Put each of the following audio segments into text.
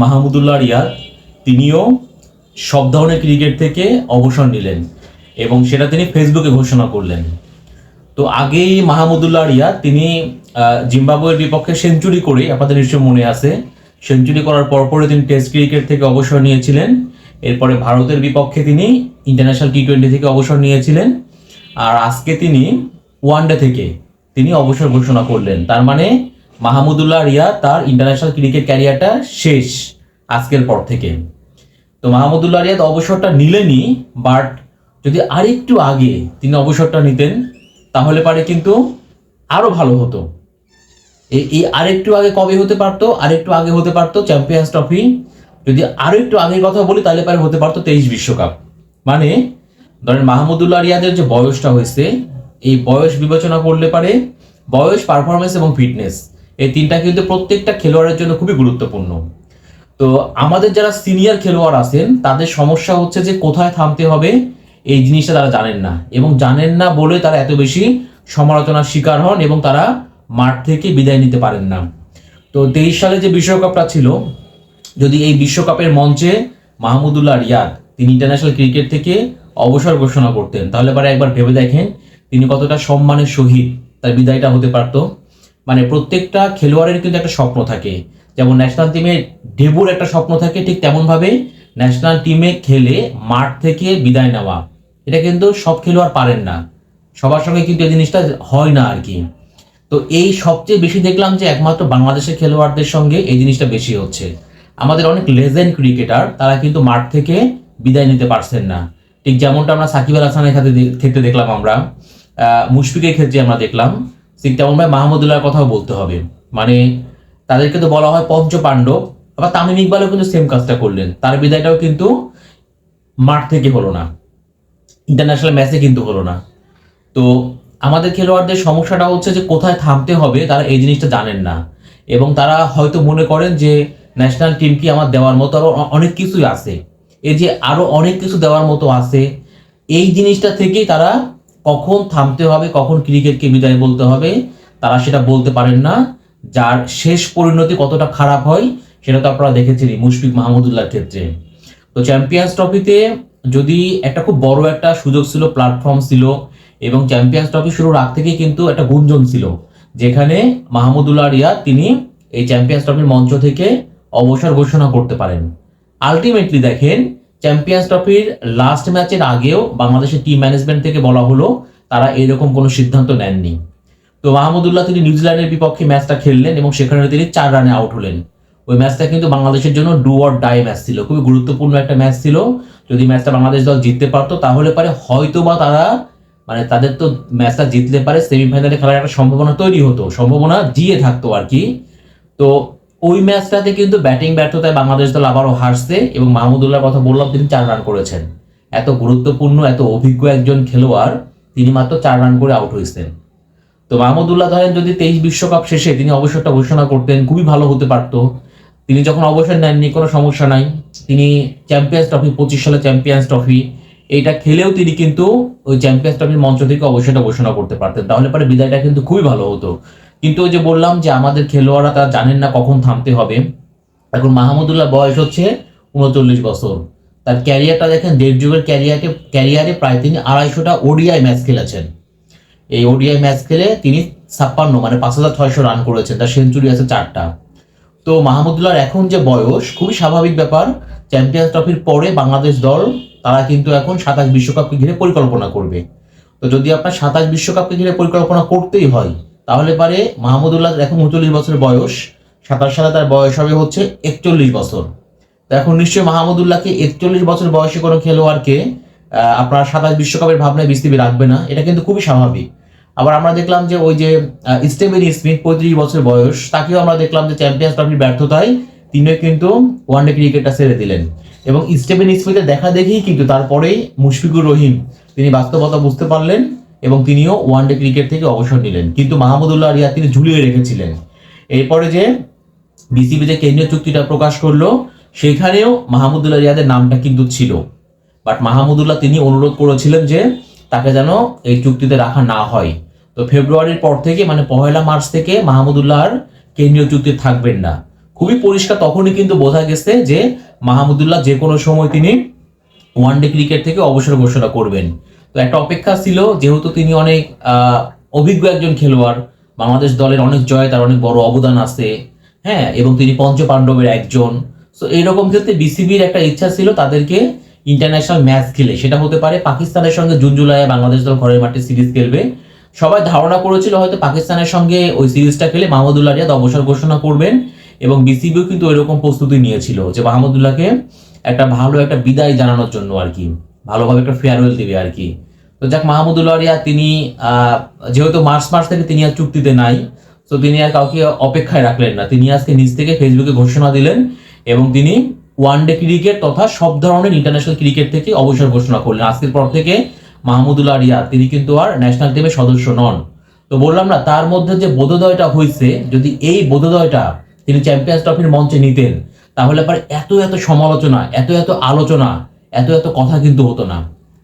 মাহমুদুল্লাহ রিয়াদ, তিনিও সব ধরনের ক্রিকেট থেকে অবসর নিলেন এবং সেটা তিনি ফেসবুকে ঘোষণা করলেন। তো আগেই মাহমুদুল্লাহ রিয়াদ, তিনি জিম্বাবুয়ের বিপক্ষে সেঞ্চুরি করে, আপনাদের নিশ্চয় মনে আছে, সেঞ্চুরি করার পরপরে তিনি টেস্ট ক্রিকেট থেকে অবসর নিয়েছিলেন। এরপরে ভারতের বিপক্ষে তিনি ইন্টারন্যাশনাল টি টোয়েন্টি থেকে অবসর নিয়েছিলেন। আর আজকে তিনি ওয়ানডে থেকে তিনি অবসর ঘোষণা করলেন। তার মানে মাহমুদুল্লাহ রিয়া তার ইন্টারন্যাশনাল ক্রিকেট ক্যারিয়ারটা শেষ আজকের পর থেকে। তো মাহমুদুল্লাহ রিয়াদ অবসরটা নিলেনি বাট যদি আরেকটু আগে তিনি অবসরটা নিতেন, তাহলে পারে কিন্তু আরও ভালো হতো। এই আরেকটু আগে কবে হতে পারতো? আরেকটু আগে হতে পারতো চ্যাম্পিয়ন্স ট্রফি যদি আরও একটু আগের কথা বলি, তাহলে পারে হতে পারতো তেইশ বিশ্বকাপ। মানে ধরেন মাহমুদুল্লাহ রিয়াদের যে বয়সটা হয়েছে, এই বয়স বিবেচনা করলে পারে বয়স পারফরমেন্স এবং ফিটনেস এই তিনটা কিন্তু প্রত্যেকটা খেলোয়াড়ের জন্য খুবই গুরুত্বপূর্ণ। তো আমাদের যারা সিনিয়র খেলোয়াড় আছেন, তাদের সমস্যা হচ্ছে যে কোথায় থামতে হবে, এই জিনিসটা তারা জানেন না এবং জানেন না বলে তারা এত বেশি সমালোচনার শিকার হন এবং তারা মাঠ থেকে বিদায় নিতে পারেন না। তো তেইশ সালে যে বিশ্বকাপটা ছিল, যদি এই বিশ্বকাপের মঞ্চে মাহমুদুল্লাহ রিয়াদ, তিনি ইন্টারন্যাশনাল ক্রিকেট থেকে অবসর ঘোষণা করতেন, তাহলে পরে একবার ভেবে দেখেন তিনি কতটা সম্মানের সহিত তার বিদায়টা হতে পারতো। মানে প্রত্যেকটা খেলোয়াড়ের কিন্তু একটা স্বপ্ন থাকে। যেমন ন্যাশনাল টিমে ডেবুর একটা স্বপ্ন থাকে, ঠিক তেমনভাবে ন্যাশনাল টিমে খেলে মাঠ থেকে বিদায় নেওয়া। এটা কিন্তু সব খেলোয়াড় পারেন না। সবার সঙ্গে কিন্তু এই জিনিসটা হয় না আর কি। তো এই সবচেয়ে বেশি দেখলাম যে একমাত্র বাংলাদেশের খেলোয়াড়দের সঙ্গে এই জিনিসটা বেশি হচ্ছে। আমাদের অনেক লেজেন্ড ক্রিকেটার তারা কিন্তু মাঠ থেকে বিদায় নিতে পারছেন না। ঠিক যেমনটা আমরা সাকিব আল হাসানের ক্ষেত্রে দেখলাম আমরা। মুশফিকের ক্ষেত্রে আমরা দেখলাম। ঠিক তেমনভাবে মাহমুদুল্লাহর কথাও বলতে হবে। মানে তাদেরকে তো বলা হয় পঞ্চ পাণ্ডব। আবার তামিম ইকবালও কিন্তু সেম কাজটা করলেন। তার বিদায়টাও কিন্তু মাঠ থেকে হলো না। ইন্টারন্যাশনাল ম্যাচে কিন্তু হলো না। তো আমাদের খেলোয়াড়দের সমস্যাটা হচ্ছে যে কোথায় থামতে হবে, তারা এই জিনিসটা জানেন না। এবং তারা হয়তো মনে করেন যে ন্যাশনাল টিমকে আমার দেওয়ার মতো আরও অনেক কিছুই আছে। এই যে আরও অনেক কিছু দেওয়ার মতো আছে। এই জিনিসটা থেকেই তারা কখন থামতে হবে, কখন ক্রিকেটকে বিদায় বলতে হবে, তারা সেটা বলতে পারেন না। যার শেষ পরিণতি কতটা খারাপ হয়, সেটা তো আপনারা দেখেছিলেন মুশফিক মাহমুদুল্লাহর ক্ষেত্রে। তো চ্যাম্পিয়ন্স ট্রফিতে যদি একটা খুব বড় একটা সুযোগ ছিল প্ল্যাটফর্ম ছিল, এবং চ্যাম্পিয়ন্স ট্রফি শুরুর আগ থেকেই কিন্তু একটা গুঞ্জন ছিল, যেখানে মাহমুদুল্লাহ রিয়াদ তিনি এই চ্যাম্পিয়ন্স ট্রফির মঞ্চ থেকে অবসর ঘোষণা করতে পারেন। আলটিমেটলি দেখেন চ্যাম্পিয়ন্স ট্রফির লাস্ট ম্যাচের আগেও বাংলাদেশের টিম ম্যানেজমেন্ট থেকে বলা হলো তারা এরকম কোনো সিদ্ধান্ত নেননি। তো মাহমুদুল্লাহ তিনি নিউজিল্যান্ডের বিপক্ষে ম্যাচটা খেললেন এবং সেখানে তিনি চার রানে আউট হলেন। ওই ম্যাচটা কিন্তু বাংলাদেশের জন্য ডু অর ডাই ম্যাচ ছিল। খুবই গুরুত্বপূর্ণ একটা ম্যাচ ছিল। যদি ম্যাচটা বাংলাদেশ দল জিততে পারতো, তাহলে পারে হয়তো বা তারা মানে তাদের তো ম্যাচটা জিতলে পারে সেমিফাইনালে খেলার একটা সম্ভাবনা তৈরি হতো, সম্ভাবনা জিয়ে থাকতো আর কি। তো ওই ম্যাচটাতে কিন্তু ব্যাটিং ব্যর্থতায় বাংলাদেশ দল আবারও হারছে এবং মাহমুদুল্লাহর কথা বললাম, তিনি চার রান করেছেন। এত গুরুত্বপূর্ণ, এত অভিজ্ঞ একজন খেলোয়াড়, তিনি মাত্র চার রান করে আউট হয়েছেন। তো মাহমুদুল্লাহ ধরেন যদি তেইশ বিশ্বকাপ শেষে তিনি অবসরটা ঘোষণা করতেন, খুবই ভালো হতে পারতো। তিনি যখন অবসর নেননি, কোনো সমস্যা নাই। তিনি চ্যাম্পিয়ন্স ট্রফি, পঁচিশ সালে চ্যাম্পিয়ন্স ট্রফি, এইটা খেলেও তিনি কিন্তু ওই চ্যাম্পিয়ন্স ট্রফির মঞ্চ থেকে অবসরটা ঘোষণা করতে পারতেন। তাহলে পরে বিদায়টা কিন্তু খুবই ভালো হতো। কিন্তু ওই যে বললাম যে আমাদের খেলোয়াড়রা তারা জানেন না কখন থামতে হবে। এখন মাহমুদুল্লাহ বয়স হচ্ছে উনচল্লিশ বছর। তার ক্যারিয়ারটা দেখেন, দেড় যুগের ক্যারিয়ারকে, ক্যারিয়ারে প্রায় তিনি আড়াইশোটা ওডিআই ম্যাচ খেলেছেন। এই ওডিআই ম্যাচ খেলে তিনি ছাপ্পান্ন মানে পাঁচ হাজার ছয়শো রান করেছেন, তার সেঞ্চুরি আছে চারটা। তো মাহমুদুল্লাহর এখন যে বয়স, খুবই স্বাভাবিক ব্যাপার। চ্যাম্পিয়ন্স ট্রফির পরে বাংলাদেশ দল, তারা কিন্তু এখন সাতাশ বিশ্বকাপকে ঘিরে পরিকল্পনা করবে। তো যদি আপনার সাতাশ বিশ্বকাপকে ঘিরে পরিকল্পনা করতেই হয় তাহলে পারে মাহমুদুল্লাহ এখন উনচল্লিশ বছর বয়স, সাতাশ সালে তার বয়স হবে হচ্ছে একচল্লিশ বছর। এখন নিশ্চয়ই মাহমুদুল্লাহকে একচল্লিশ বছর বয়সে কোনো খেলোয়াড়কে আপনার সাতাশ বিশ্বকাপের ভাবনায় বিস্তৃতি রাখবে না, এটা কিন্তু খুবই স্বাভাবিক। আবার আমরা দেখলাম যে ওই যে স্টেভেন স্মিথ পঁয়ত্রিশ বছর বয়স, তাকেও আমরা দেখলাম যে চ্যাম্পিয়ন্স ট্রফির ব্যর্থতায় তিনিও কিন্তু ওয়ানডে ক্রিকেটটা ছেড়ে দিলেন। এবং স্টেভেন স্মিথের দেখা দেখেই কিন্তু তারপরেই মুশফিকুর রহিম, তিনি বাস্তবতা বুঝতে পারলেন। এবং তিনিও ওয়ানডে ক্রিকেট থেকে অবসর নিলেন। কিন্তু মাহমুদুল্লাহ রিয়াদ তিনি ঝুলিয়ে রেখেছিলেন। এরপরে যে বিসিবি যে কেন্দ্রীয় চুক্তিটা প্রকাশ করল, সেখানেও মাহমুদুল্লাহ রিয়াদের নামটা কিন্তু ছিল। বাট মাহমুদুল্লাহ তিনি অনুরোধ করেছিলেন যে তাকে যেন এই চুক্তিতে রাখা না হয়। তো ফেব্রুয়ারির পর থেকে মানে পহেলা মার্চ থেকে মাহমুদুল্লাহ আর কেন্দ্রীয় চুক্তি থাকবেন না। খুবই পরিষ্কার তখনই কিন্তু বোঝা গেছে যে মাহমুদুল্লাহ যে কোনো সময় তিনি ওয়ানডে ক্রিকেট থেকে অবসর ঘোষণা করবেন। তো একটা অপেক্ষা ছিল, যেহেতু তিনি অনেক অভিজ্ঞ একজন খেলোয়াড়, বাংলাদেশ দলের অনেক জয়, তার অনেক বড় অবদান আছে হ্যাঁ এবং তিনি পঞ্চ পাণ্ডবের একজন। তো এইরকম ক্ষেত্রে বিসিবির একটা ইচ্ছা ছিল তাদেরকে ইন্টারন্যাশনাল ম্যাচ খেলে, সেটা হতে পারে পাকিস্তানের সঙ্গে জুন জুলাইয়ে বাংলাদেশ দল ঘরের মাঠে সিরিজ খেলবে। সবাই ধারণা করেছিল হয়তো পাকিস্তানের সঙ্গে ওই সিরিজটা খেলে মাহমুদুল্লাহ রিয়াদ অবসর ঘোষণা করবেন, এবং বিসিবিও কিন্তু এরকম প্রস্তুতি নিয়েছিল যে মাহমুদুল্লাহকে একটা ভালো একটা বিদায় জানানোর জন্য আর কি। ভালোভাবে একটা ফেয়ারওয়েল দিবে আর কি তো যাক মাহমুদুল্লাহ রিয়া তিনি যেহেতু মার্চ মাস থেকে তিনি আর চুক্তিতে নাই, তো তিনি আর কাউকে অপেক্ষায় রাখলেন না। তিনি আজকে নিজ থেকে ফেসবুকে ঘোষণা দিলেন এবং তিনি ওয়ানডে ক্রিকেট তথা সব ধরনের ইন্টারন্যাশনাল ক্রিকেট থেকে অবসর ঘোষণা করলেন। আজকের পর থেকে মাহমুদুল্লাহ রিয়া তিনি কিন্তু আর ন্যাশনাল টিমের সদস্য নন। তো বললাম না, তার মধ্যে যে বোধোদয়টা হয়েছে, যদি এই বোধোদয়টা তিনি চ্যাম্পিয়ন্স ট্রফির মঞ্চে নিতেন, তাহলে পরে এত এত সমালোচনা, এত এত আলোচনা এত এত কথা কিন্তু হতো না।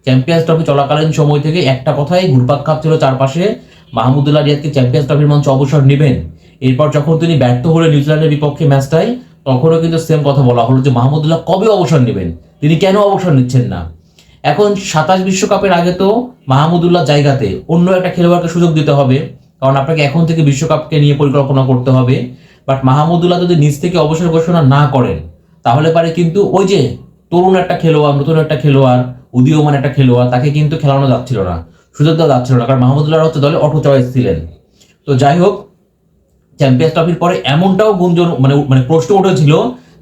চ্যাম্পিয়ন্স ট্রফি চলাকালীন সময় থেকে একটা কথাই ঘুরপাক খাচ্ছিল চারপাশে, মাহমুদুল্লাহ রিয়াদকে চ্যাম্পিয়ন্স ট্রফির মঞ্চে অবসর নেবেন। এরপর যখন তিনি ব্যর্থ হলে নিউজিল্যান্ডের বিপক্ষে ম্যাচটায় তখনও কিন্তু সেম কথা বলা হলো যে মাহমুদুল্লাহ কবে অবসর নেবেন? তিনি কেন অবসর নিচ্ছেন না? এখন সাতাশ বিশ্বকাপের আগে তো মাহমুদুল্লাহ জায়গাতে অন্য একটা খেলোয়াড়কে সুযোগ দিতে হবে, কারণ আপনাকে এখন থেকে বিশ্বকাপকে নিয়ে পরিকল্পনা করতে হবে। বাট মাহমুদুল্লাহ যদি নিজ থেকে অবসর ঘোষণা না করেন, তাহলে পারে কিন্তু ওই যে তরুণ একটা খেলোয়াড়, নতুন একটা খেলোয়াড়, উদীয়মান একটা খেলোয়াড়, তাকে কিন্তু খেলানো যাচ্ছিল না, সুযোগ দেওয়া যাচ্ছিল না, কারণ মাহমুদুল্লাহ হচ্ছে দলে অটো চয়েস ছিলেন। তো যাই হোক চ্যাম্পিয়ন্স ট্রফির পরে এমনটাও গুঞ্জন মানে মানে প্রশ্ন উঠেছিল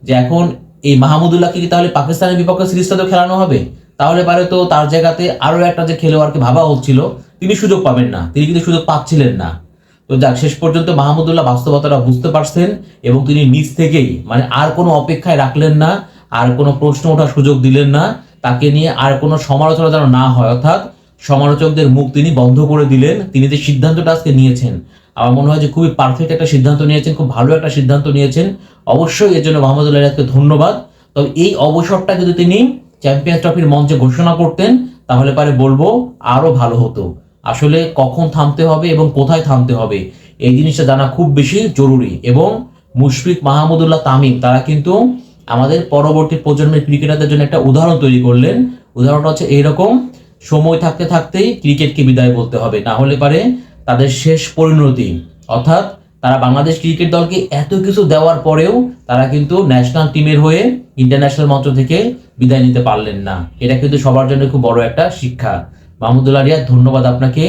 যে এখন এই মাহমুদুল্লাহকে কি তাহলে পাকিস্তানের বিপক্ষে সিরিজটা তো খেলানো হবে? তাহলে পারে তো তার জায়গাতে আরও একটা যে খেলোয়াড়কে ভাবা হচ্ছিল, তিনি সুযোগ পাবেন না, তিনি কিন্তু সুযোগ পাচ্ছিলেন না। তো যাক, শেষ পর্যন্ত মাহমুদুল্লাহ বাস্তবতাটা বুঝতে পারছেন এবং তিনি নিজ থেকেই মানে আর কোনো অপেক্ষায় রাখলেন না। আর কোনো প্রশ্ন ওঠার সুযোগ দিলেন না, তাকে নিয়ে আর কোনো সমালোচনা যেন না হয়। অর্থাৎ সমালোচকদের মুখ তিনি বন্ধ করে দিলেন, তিনি যে সিদ্ধান্তটা আজকে নিয়েছেন, আমার মনে হয় যে খুবই পারফেক্ট একটা সিদ্ধান্ত নিয়েছেন, খুব ভালো একটা সিদ্ধান্ত নিয়েছেন। অবশ্যই এর জন্য মোহাম্মদুল্লাহ রিয়াদকে ধন্যবাদ। তবে এই অবসরটা যদি তিনি চ্যাম্পিয়ন্স ট্রফির মঞ্চে ঘোষণা করতেন, তাহলে পারে বলব আরও ভালো হতো। আসলে কখন থামতে হবে এবং কোথায় থামতে হবে, এই জিনিসটা জানা খুব বেশি জরুরি। এবং মুশফিক মাহমুদুল্লাহ তামিম, তারা কিন্তু আমাদের পরবর্তী প্রজন্মের ক্রিকেটারদের জন্য একটা উদাহরণ তৈরি করলেন। উদাহরণটা হচ্ছে এইরকম, সময় থাকতে থাকতেই ক্রিকেটকে বিদায় বলতে হবে। না হলে পারে তাদের শেষ পরিণতি। অর্থাৎ তারা বাংলাদেশ ক্রিকেট দলকে এত কিছু দেওয়ার পরেও তারা কিন্তু ন্যাশনাল টিমের হয়ে ইন্টারন্যাশনাল মঞ্চ থেকে বিদায় নিতে পারলেন না। এটা কিন্তু সবার জন্য খুব বড় একটা শিক্ষা। মাহমুদুল্লাহ রিয়াদ ধন্যবাদ আপনাকে।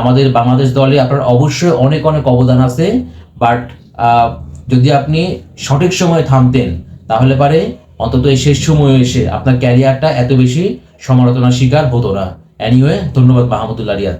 আমাদের বাংলাদেশ দলে আপনার অবশ্যই অনেক অনেক অবদান আছে। বাট যদি আপনি সঠিক সময়ে থামতেন তাহলে পারে, অন্তত এই শেষ সময়ে এসে আপনার ক্যারিয়ারটা এত বেশি সমালোচনার শিকার হতো না। অ্যানিওয়ে ধন্যবাদ মাহমুদুল্লাহ রিয়াদ।